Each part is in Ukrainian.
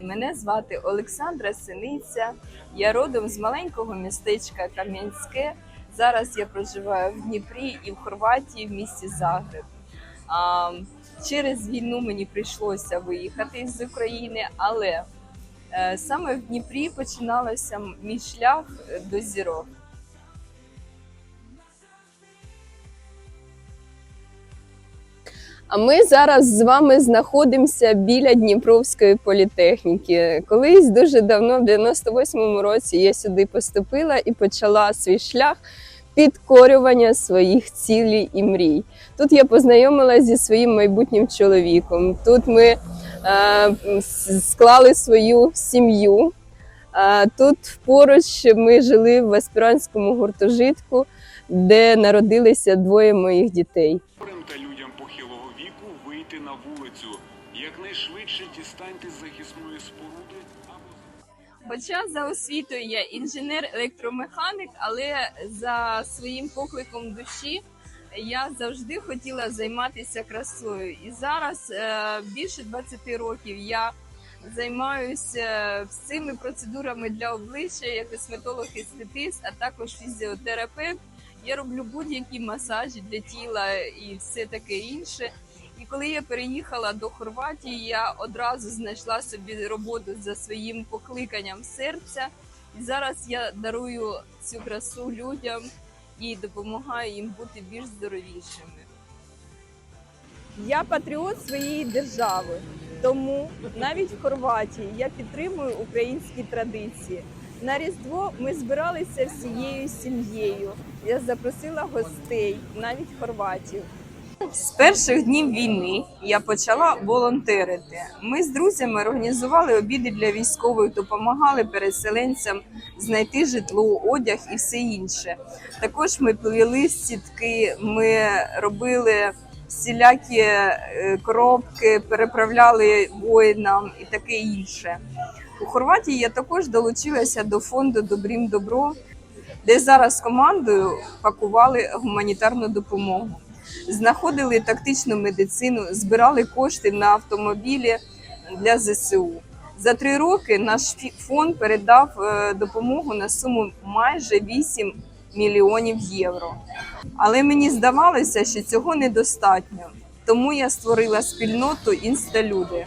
Мене звати Олександра Синиця. Я родом з маленького містечка Кам'янське. Зараз я проживаю в Дніпрі і в Хорватії в місті Загреб. А, через війну мені прийшлося виїхати з України, але е, саме в Дніпрі починалося мій шлях до зірок. А ми зараз з вами знаходимося біля Дніпровської політехніки. Колись дуже давно, в 98-му році, я сюди поступила і почала свій шлях підкорювання своїх цілей і мрій. Тут я познайомилася зі своїм майбутнім чоловіком. Тут ми е, склали свою сім'ю. Е, Тут поруч ми жили в аспірантському гуртожитку, де народилися двоє моїх дітей. Якнайшвидше дістаньте захисної споруди Хоча за освітою я інженер-електромеханік, але за своїм покликом душі я завжди хотіла займатися красою. І зараз е, більше 20 років я займаюся всіми процедурами для обличчя, як косметолог естетист, а також фізіотерапевт. Я роблю будь-які масажі для тіла і все таке інше. І коли я переїхала до Хорватії, я одразу знайшла собі роботу за своїм покликанням серця. І зараз я дарую цю красу людям і допомагаю їм бути більш здоровішими. Я патріот своєї держави, тому навіть в Хорватії я підтримую українські традиції. На Різдво ми збиралися всією сім'єю. Я запросила гостей, навіть хорватів. З перших днів війни я почала волонтерити. Ми з друзями організували обіди для військових, допомагали переселенцям знайти житло, одяг і все інше. Також ми плели сітки, ми робили всілякі е, коробки, переправляли воїнам і таке інше. У Хорватії я також долучилася до фонду Добрім добро, де зараз командою пакували гуманітарну допомогу знаходили тактичну медицину, збирали кошти на автомобілі для ЗСУ. За три роки наш фонд передав е, допомогу на суму майже 8 мільйонів євро. Але мені здавалося, що цього недостатньо. Тому я створила спільноту інсталюди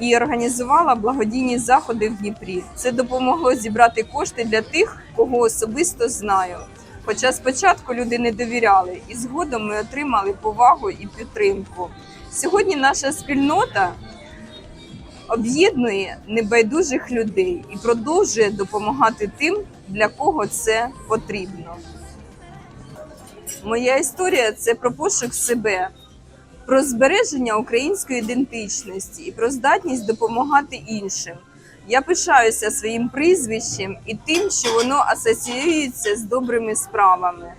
і організувала благодійні заходи в Дніпрі. Це допомогло зібрати кошти для тих, кого особисто знаю. Хоча спочатку люди не довіряли, і згодом ми отримали повагу і підтримку. Сьогодні наша спільнота об'єднує небайдужих людей і продовжує допомагати тим, для кого це потрібно. Моя історія це про пошук себе, про збереження української ідентичності і про здатність допомагати іншим. Я пишаюся своїм прізвищем і тим, що воно асоціюється з добрими справами.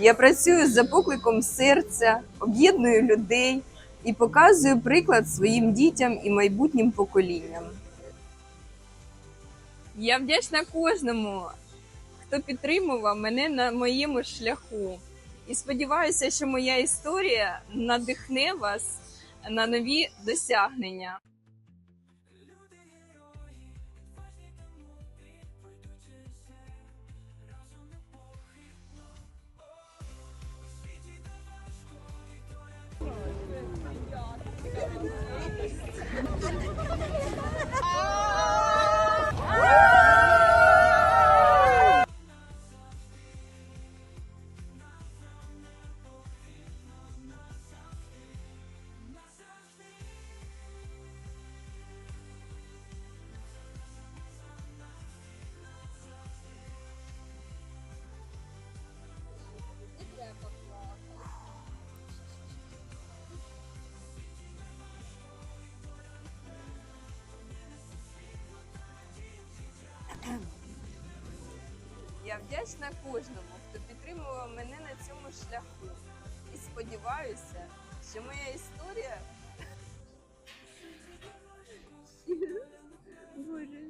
Я працюю за покликом серця, об'єдную людей і показую приклад своїм дітям і майбутнім поколінням. Я вдячна кожному, хто підтримував мене на моєму шляху. І сподіваюся, що моя історія надихне вас на нові досягнення. すいません。Вдячна кожному, хто підтримував мене на цьому шляху. І сподіваюся, що моя історія. Боже.